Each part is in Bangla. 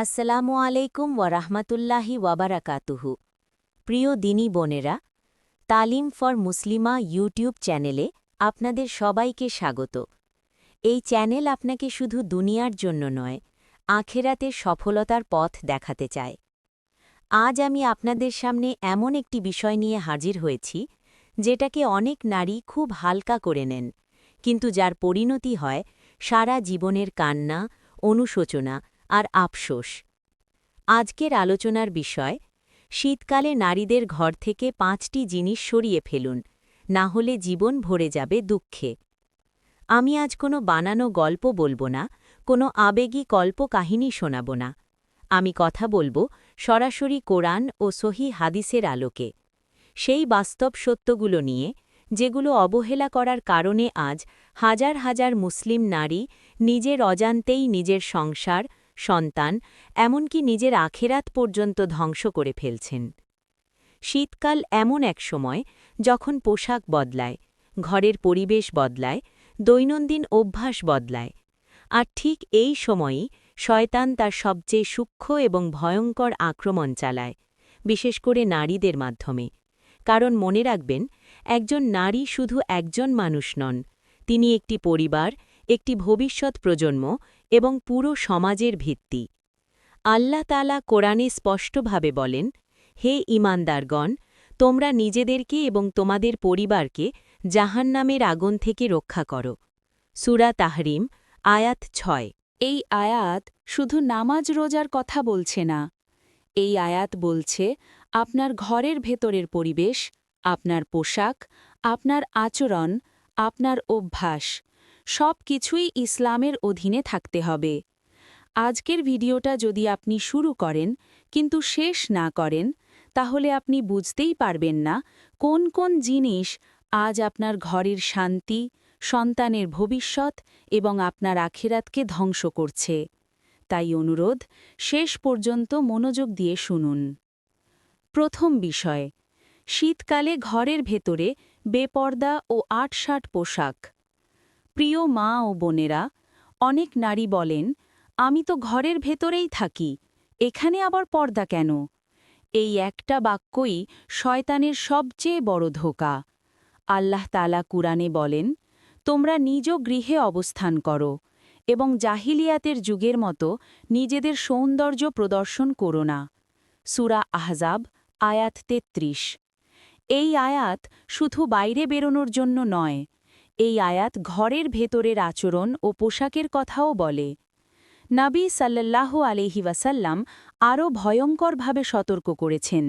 আসসালামু আলাইকুম ওয়ারাহমাতুল্লাহি ওয়াবারাকাতুহু প্রিয় দিনী বোনেরা, তালিম ফর মুসলিমা ইউটিউব চ্যানেলে আপনাদের সবাইকে স্বাগত। এই চ্যানেল আপনাকে শুধু দুনিয়ার জন্য নয়, আখেরাতের সফলতার পথ দেখাতে চায়। আজ আমি আপনাদের সামনে এমন একটি বিষয় নিয়ে হাজির হয়েছি, যেটাকে অনেক নারী খুব হালকা করে নেন, কিন্তু যার পরিণতি হয় সারা জীবনের কান্না, অনুশোচনা আর আফসোস। আজকের আলোচনার বিষয়, শীতকালে নারীদের ঘর থেকে পাঁচটি জিনিস সরিয়ে ফেলুন, না হলে জীবন ভরে যাবে দুঃখে। আমি আজ কোনো বানানো গল্প বলব না, কোনো আবেগী কল্প কাহিনী শোনাব না। আমি কথা বলব সরাসরি কোরআন ও সহি হাদিসের আলোকে। সেই বাস্তব সত্যগুলো নিয়ে, যেগুলো অবহেলা করার কারণে আজ হাজার হাজার মুসলিম নারী নিজের অজান্তেই নিজের সংসার সন্তান, এমনকি নিজের আখেরাত পর্যন্ত ধ্বংস করে ফেলছেন। শীতকাল এমন এক সময় যখন পোশাক বদলায়, ঘরের পরিবেশ বদলায়, দৈনন্দিন অভ্যাস বদলায়। আর ঠিক এই সময়ই শয়তান তার সবচেয়ে সূক্ষ্ম এবং ভয়ঙ্কর আক্রমণ চালায়, বিশেষ করে নারীদের মাধ্যমে। কারণ মনে রাখবেন, একজন নারী শুধু একজন মানুষ নন, তিনি একটি পরিবার একটি ভবিষ্যৎ প্রজন্ম এবং পুরো সমাজের ভিত্তি। আল্লাহ তালা কোরআনে স্পষ্টভাবে বলেন, হে ইমানদারগণ তোমরা নিজেদেরকে এবং তোমাদের পরিবারকে জাহান্নামের আগুন থেকে রক্ষা করো। সুরা তাহরিম, আয়াত ছয়। এই আয়াত শুধু নামাজ রোজার কথা বলছে না। এই আয়াত বলছে, আপনার ঘরের ভেতরের পরিবেশ, আপনার পোশাক, আপনার আচরণ, আপনার অভ্যাস সব কিছুই ইসলামের অধীনে থাকতে হবে। আজকের ভিডিওটা যদি আপনি শুরু করেন, কিন্তু শেষ না করেন, তাহলে আপনি বুঝতেই পারবেন না কোন কোন জিনিস আজ আপনার ঘরের শান্তি, সন্তানের ভবিষ্যৎ এবং আপনার আখেরাতকে ধ্বংস করছে। তাই অনুরোধ, শেষ পর্যন্ত মনোযোগ দিয়ে শুনুন। প্রথম বিষয়, শীতকালে ঘরের ভেতরে বেপর্দা ও আটসাট পোশাক। প্রিয় মা ও বোনেরা, অনেক নারী বলেন, আমি তো ঘরের ভেতরেই থাকি, এখানে আবার পর্দা কেন? এই একটা বাক্যই শয়তানের সবচেয়ে বড় ধোকা। আল্লাহ তালা কুরআনে বলেন, তোমরা নিজ গৃহে অবস্থান করো এবং জাহিলিয়াতের যুগের মতো নিজেদের সৌন্দর্য প্রদর্শন করো না। সুরা আহজাব, আয়াত তেত্রিশ। এই আয়াত শুধু বাইরে বেরোনোর জন্য নয় এই আয়াত ঘরের ভেতরের আচরণ ও পোশাকের কথাও বলে। নাবী সাল্লাহ আলহি ওয়াসাল্লাম আরও ভয়ঙ্করভাবে সতর্ক করেছেন।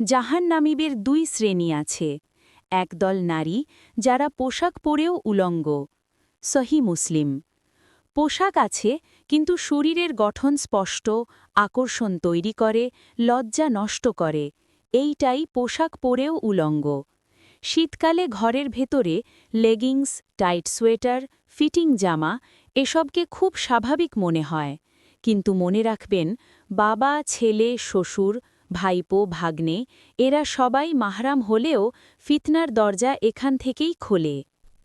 জাহান্নামীবের দুই শ্রেণি আছে, একদল নারী যারা পোশাক পরেও উলঙ্গ, সহি মুসলিম। পোশাক আছে, কিন্তু শরীরের গঠন স্পষ্ট, আকর্ষণ তৈরি করে, লজ্জা নষ্ট করে, এইটাই পোশাক পরেও উলঙ্গ। শীতকালে ঘরের ভেতরে লেগিংস, টাইট সোয়েটার, ফিটিং জামা এসবকে খুব স্বাভাবিক মনে হয়। কিন্তু মনে রাখবেন, বাবা, ছেলে, শ্বশুর, ভাইপো, ভাগ্নে এরা সবাই মাহরাম হলেও ফিতনার দরজা এখান থেকেই খোলে।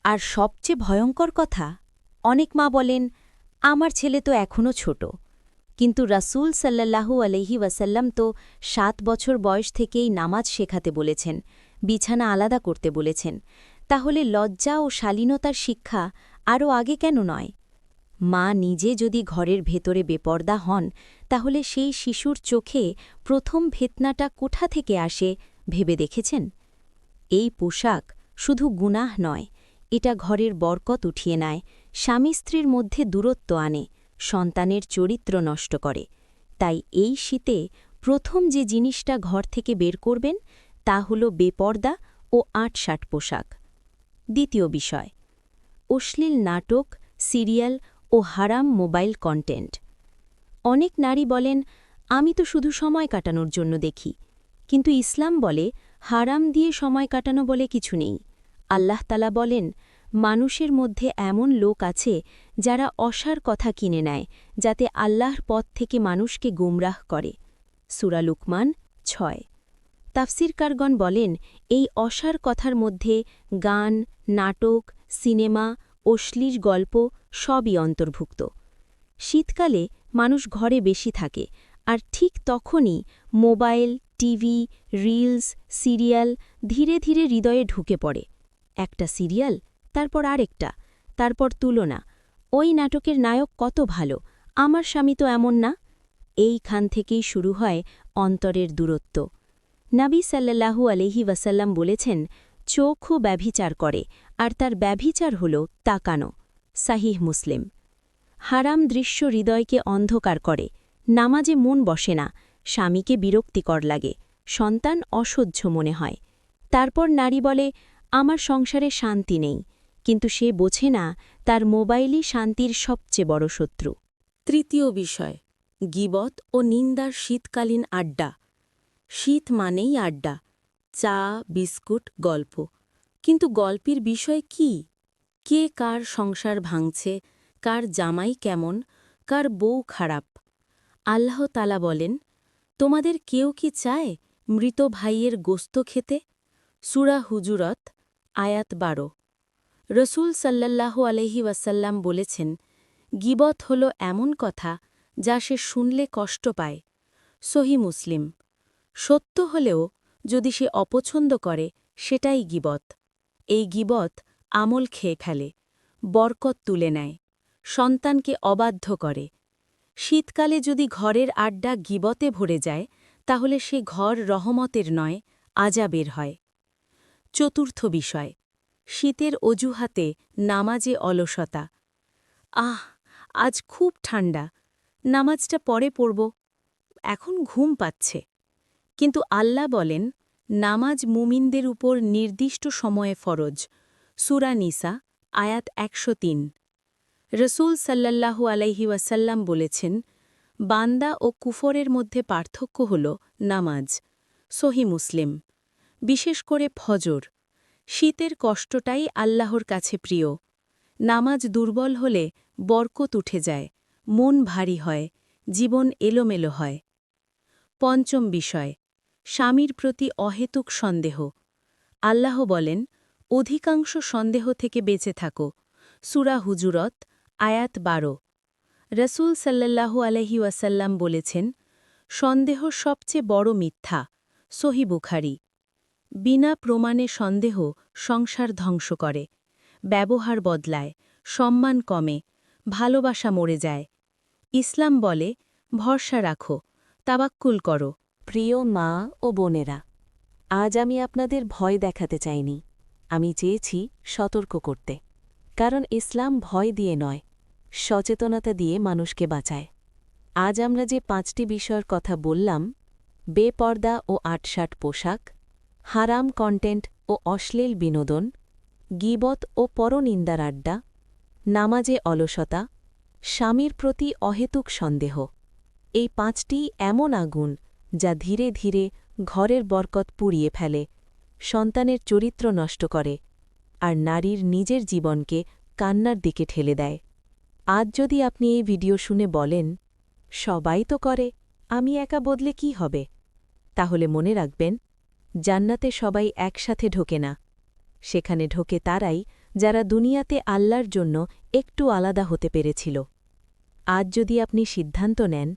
আর সবচেয়ে ভয়ঙ্কর কথা, অনেক মা বলেন, আমার ছেলে তো এখনও ছোট। কিন্তু রাসূল সাল্লাল্লাহু আলহি ওয়াসাল্লাম তো সাত বছর বয়স থেকেই নামাজ শেখাতে বলেছেন। বিছানা আলাদা করতে বলেছেন, তাহলে লজ্জা ও শালীনতার শিক্ষা আরও আগে কেন নয়? মা নিজে যদি ঘরের ভেতরে বেপর্দা হন, তাহলে সেই শিশুর চোখে প্রথম ভেতনাটা কোঠা থেকে আসে ভেবে দেখেছেন? এই পোশাক শুধু গুনাহ নয়, এটা ঘরের বরকত উঠিয়ে নেয়, স্বামী স্ত্রীর মধ্যে দূরত্ব আনে, সন্তানের চরিত্র নষ্ট করে। তাই এই শীতে প্রথম যে জিনিসটা ঘর থেকে বের করবেন তা হল বেপর্দা ও আটসাট পোশাক। দ্বিতীয় বিষয়, অশ্লীল নাটক, সিরিয়াল ও হারাম মোবাইল কন্টেন্ট। অনেক নারী বলেন, আমি তো শুধু সময় কাটানোর জন্য দেখি। কিন্তু ইসলাম বলে, হারাম দিয়ে সময় কাটানো বলে কিছু নেই। আল্লাহ তালা বলেন, মানুষের মধ্যে এমন লোক আছে যারা অসার কথা কিনে নেয়, যাতে আল্লাহর পথ থেকে মানুষকে গুমরাহ করে। সুরা লুকমান ছয়। তাফসিরকারগণ বলেন, এই অসার কথার মধ্যে গান, নাটক, সিনেমা অশ্লীল গল্প সবই অন্তর্ভুক্ত। শীতকালে মানুষ ঘরে বেশি থাকে, আর ঠিক তখনই মোবাইল, টিভি, রিলস, সিরিয়াল ধীরে ধীরে হৃদয়ে ঢুকে পড়ে। একটা সিরিয়াল, তারপর আরেকটা, তারপর তুলনা, ওই নাটকের নায়ক কত ভালো, আমার স্বামী তো এমন না? এইখান থেকেই শুরু হয় অন্তরের দূরত্ব। নাবী সাল্লাল্লাহু আলহি ওয়াসাল্লাম বলেছেন, চোখও ব্যভিচার করে, আর তার ব্যভিচার হল তাকানো। সাহিহ মুসলিম। হারাম দৃশ্য হৃদয়কে অন্ধকার করে, নামাজে মন বসে না, স্বামীকে বিরক্তিকর লাগে, সন্তান অসহ্য মনে হয়। তারপর নারী বলে, আমার সংসারে শান্তি নেই। কিন্তু সে বোঝে না, তার মোবাইলই শান্তির সবচেয়ে বড় শত্রু। তৃতীয় বিষয়, গিবত ও নিন্দার শীতকালীন আড্ডা। শীত মানেই আড্ডা, চা, বিস্কুট, গল্প। কিন্তু গল্পের বিষয় কি? কে কার সংসার ভাঙছে? কার জামাই কেমন? কার বউ খারাপ? আল্লাহ তালা বলেন, তোমাদের কেউ কি চায় মৃত ভাইয়ের গোস্ত খেতে? সুরা হুজুরত, আয়াত বারো। রসুল সাল্লাল্লাহু আলহি ওয়াসাল্লাম বলেছেন, গিবত হল এমন কথা যা সে শুনলে কষ্ট পায়। সহি মুসলিম। সত্য হলেও যদি সে অপছন্দ করে, সেটাই গিবত। এই গিবত আমল খেয়ে ফেলে, বরকত তুলে নেয়, সন্তানকে অবাধ্য করে। শীতকালে যদি ঘরের আড্ডা গিবতে ভরে যায়, তাহলে সে ঘর রহমতের নয়, আজাবের হয়। চতুর্থ বিষয়, শীতের অজুহাতে নামাজে অলসতা। আহ, আজ খুব ঠান্ডা, নামাজটা পরে পড়ব, এখন ঘুম পাচ্ছে। কিন্তু আল্লাহ বলেন, নামাজ মুমিনদের উপর নির্দিষ্ট সময়ে ফরজ। সুরা নিসা, আয়াত একশো তিন। রসুল সাল্লাল্লাহু আলাইহি বলেছেন, বান্দা ও কুফরের মধ্যে পার্থক্য হল নামাজ। সহি মুসলিম। বিশেষ করে ফজর। শীতের কষ্টটাই আল্লাহর কাছে প্রিয়। নামাজ দুর্বল হলে বরকত উঠে যায়, মন ভারী হয়, জীবন এলোমেলো হয়। পঞ্চম বিষয় স্বামীর প্রতি অহেতুক সন্দেহ। আল্লাহ বলেন, অধিকাংশ সন্দেহ থেকে বেঁচে থাকো। সুরা হুজুরত, আয়াত বারো। রসুল সাল্লাল্লাহু আলহি ওয়াসাল্লাম বলেছেন, সন্দেহ সবচেয়ে বড় মিথ্যা। সহি বুখারি। বিনা প্রমাণে সন্দেহ সংসার ধ্বংস করে, ব্যবহার বদলায়, সম্মান কমে, ভালোবাসা মরে যায়। ইসলাম বলে, ভরসা রাখো তাবাক্কুল করো। প্রিয় মা ও বোনেরা, আজ আমি আপনাদের ভয় দেখাতে চাইনি। আমি চেয়েছি সতর্ক করতে, কারণ ইসলাম ভয় দিয়ে নয়, সচেতনতা দিয়ে মানুষকে বাঁচায়। আজ আমরা যে পাঁচটি বিষয়ের কথা বললাম, বেপর্দা ও আটসাট পোশাক, হারাম কন্টেন্ট ও অশ্লীল বিনোদন, গিবত ও পরনিন্দার আড্ডা, নামাজে অলসতা, স্বামীর প্রতি অহেতুক সন্দেহ, এই পাঁচটি এমন আগুন যা ধীরে ধীরে ঘরের বরকত পুড়িয়ে ফেলে, সন্তানের চরিত্র নষ্ট করে, আর নারীর নিজের জীবনকে কান্নার দিকে ঠেলে দেয়। আজ যদি আপনি এই ভিডিও শুনে বলেন, সবাই তো করে, আমি একা বদলে কি হবে? তাহলে মনে রাখবেন, জান্নাতে সবাই একসাথে ঢোকে না। সেখানে ঢোকে তারাই যারা দুনিয়াতে আল্লাহর জন্য একটু আলাদা হতে পেরেছিল। আজ যদি আপনি সিদ্ধান্ত নেন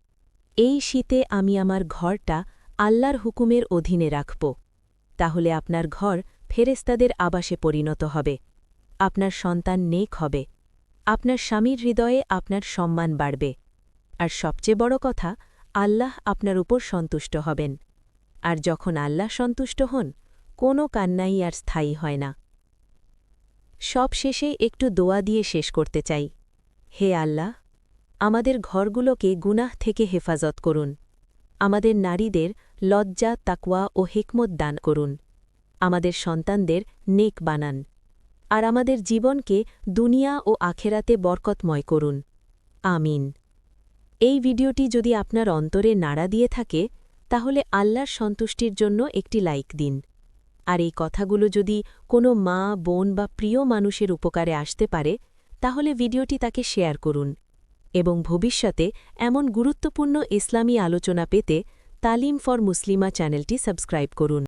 এই শীতে আমি আমার ঘরটা আল্লাহর হুকুমের অধীনে রাখব। তাহলে আপনার ঘর ফেরেস্তাদের আবাসে পরিণত হবে। আপনার সন্তান নেক হবে। আপনার স্বামীর হৃদয়ে আপনার সম্মান বাড়বে। আর সবচেয়ে বড় কথা, আল্লাহ আপনার উপর সন্তুষ্ট হবেন। আর যখন আল্লাহ সন্তুষ্ট হন, কোনো কান্নাই আর স্থায়ী হয় না। সব শেষে একটু দোয়া দিয়ে শেষ করতে চাই। হে আল্লাহ আমাদের ঘরগুলোকে গুনাহ থেকে হেফাজত করুন। আমাদের নারীদের লজ্জা, তাকওয়া ও হেকমত দান করুন। আমাদের সন্তানদের নেক বানান। আর আমাদের জীবনকে দুনিয়া ও আখেরাতে বরকতময় করুন। আমিন। এই ভিডিওটি যদি আপনার অন্তরে নাড়া দিয়ে থাকে, তাহলে আল্লাহর সন্তুষ্টির জন্য একটি লাইক দিন। আর এই কথাগুলো যদি কোনো মা, বোন বা প্রিয় মানুষের উপকারে আসতে পারে, তাহলে ভিডিওটি তাকে শেয়ার করুন। এবং ভবিষ্যতে এমন গুরুত্বপূর্ণ ইসলামী আলোচনা পেতে তালিম ফর মুসলিমা চ্যানেলটি সাবস্ক্রাইব করুন।